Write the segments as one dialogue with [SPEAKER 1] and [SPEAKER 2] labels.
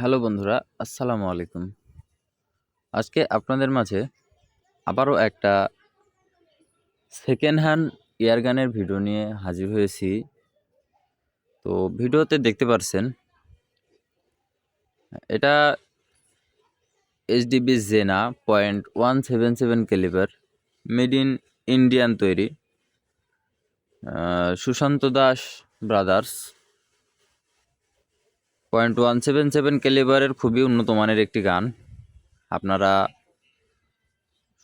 [SPEAKER 1] Hello বন্ধুরা, আসসালামু আলাইকুম। আজকে আপনাদের মাঝে আবারও একটা সেকেন্ড হ্যান্ড এয়ারগানের ভিডিও নিয়ে হাজির হয়েছি। তো ভিডিওতে দেখতে পারছেন, এটা এইচডিবি জেনা point one seven seven calibre made in Indian তৈরি। Sushanta Das brothers point one seven seven ক্যালিবারের খুবই উন্নত মানের একটি গান। আপনারা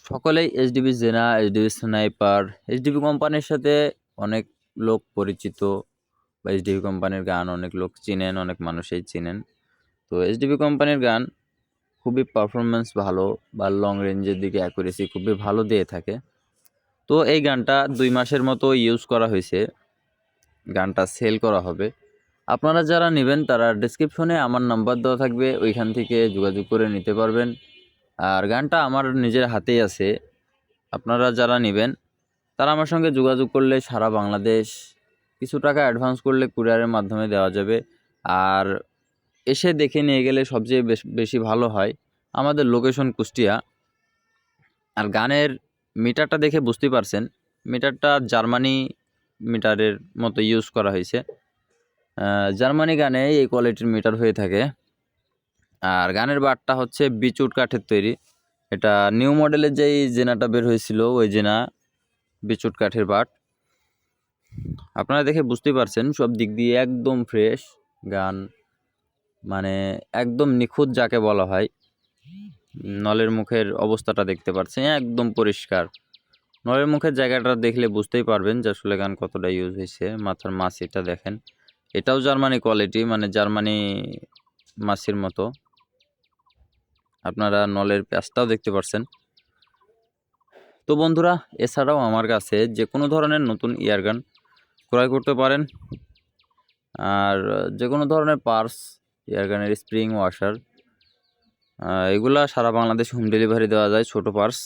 [SPEAKER 1] সকলেই এইচডিবি জেনা এইচডিবি স্নাইপার এইচডিবি কোম্পানির সাথে অনেক লোক পরিচিত বা এইচডিবি কোম্পানির গান অনেক লোক চিনেন, অনেক মানুষই চিনেন। তো এইচডিবি কোম্পানির গান খুবই পারফরমেন্স ভালো বা লং রেঞ্জের দিকে অ্যাকুরেসি খুবই ভালো দিয়ে থাকে। তো এই গানটা দুই মাসের মতো ইউজ করা হয়েছে। গানটা সেল করা হবে। আপনারা যারা নেবেন তারা ডিসক্রিপশনে আমার নাম্বার দেওয়া থাকবে, ওইখান থেকে যোগাযোগ করে নিতে পারবেন। আর গানটা আমার নিজের হাতেই আছে। আপনারা যারা নেবেন, তারা আমার সঙ্গে যোগাযোগ করলে সারা বাংলাদেশ কিছু টাকা অ্যাডভান্স করলে কুরিয়ারের মাধ্যমে দেওয়া যাবে। আর এসে দেখে নিয়ে গেলে সবচেয়ে বেশ ভালো হয় আমাদের লোকেশন কুষ্টিয়া। আর গানের মিটারটা দেখে বুঝতে পারছেন মিটারটা জার্মানি মিটারের মতো ইউজ করা হয়েছে। জার্মানি গানে এই কোয়ালিটির মিটার হয়ে থাকে। আর গানের বারটা হচ্ছে বিচুট কাঠের তৈরি। এটা নিউ মডেলের যেই জেনাটা বের হয়েছিল, ওই জেনা বিচুট কাঠের বাট। আপনারা দেখে বুঝতেই পারছেন, সব দিক দিয়ে একদম ফ্রেশ গান। মানে একদম নিখুঁত যাকে বলা হয়। নলের মুখের অবস্থাটা দেখতে পাচ্ছেন একদম পরিষ্কার। নলের মুখের জায়গাটা দেখলে বুঝতেই পারবেন যে আসলে গান কতটা ইউজ হয়েছে, মাথার মাছ এটা দেখেন। এটাও জার্মানি কোয়ালিটি মানে জার্মানি মাছির মতো। আপনারা নলের প্যাঁচটাও দেখতে পাচ্ছেন তো বন্ধুরা, এছাড়াও আমার কাছে যে কোনো ধরনের নতুন ইয়ারগান ক্রয় করতে পারেন। আর যে কোনো ধরনের পার্স ইয়ারগানের স্প্রিং, ওয়াশার এগুলা সারা বাংলাদেশ হোম ডেলিভারি দেওয়া যায় ছোটো পার্স।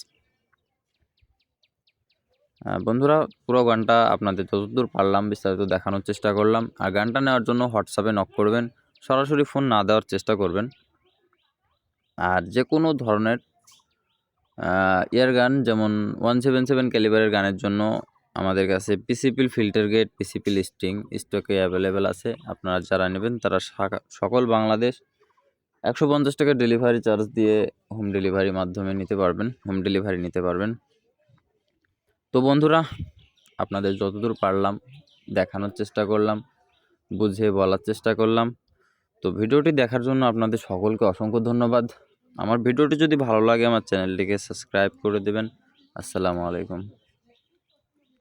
[SPEAKER 1] বন্ধুরা, পুরো গানটা আপনাদের যতদূর পারলাম বিস্তারিত দেখানোর চেষ্টা করলাম। আর গানটা নেওয়ার জন্য হোয়াটসঅ্যাপে নক করবেন, সরাসরি ফোন না দেওয়ার চেষ্টা করবেন। আর যে কোনো ধরনের ইয়ার গান যেমন ওয়ান সেভেন সেভেন ক্যালিবারের গানের জন্য আমাদের কাছে পিসিপিল ফিল্টার গেট পিসিপিল স্ট্রিং স্টকে অ্যাভেলেবেল আছে। আপনারা যারা নেবেন, তারা সকল বাংলাদেশ একশো পঞ্চাশ টাকা ডেলিভারি চার্জ দিয়ে হোম ডেলিভারির মাধ্যমে নিতে পারবেন হোম ডেলিভারি নিতে পারবেন। তো বন্ধুরা, আপনাদের যতদূর পারলাম, দেখানোর চেষ্টা করলাম, বুঝিয়ে বলার চেষ্টা করলাম। তো ভিডিওটি দেখার জন্য আপনাদের সকলকে অসংখ্য ধন্যবাদ। আমার ভিডিওটি যদি ভালো লাগে, আমার চ্যানেলটিকে সাবস্ক্রাইব করে দেবেন। আসসালামু আলাইকুম।